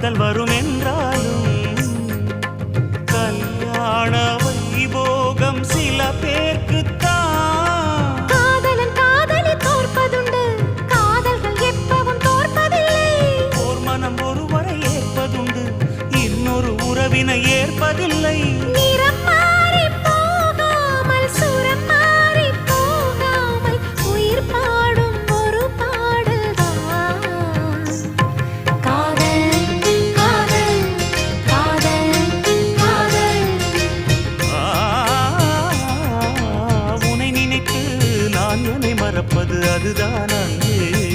காதல் வரும் என்றாலும் கல்யாண வைபோகம் சில பேர்க்கு காதலன் காதலி தோற்பதுண்டு காதல்கள் எப்பவும் தோற்பதில்லை. ஓர் மனம் ஒருவரை ஏற்பதுண்டு இன்னொரு உறவினை ஏற்பதில்லை. பிறப்பது அதுதான் அங்கே.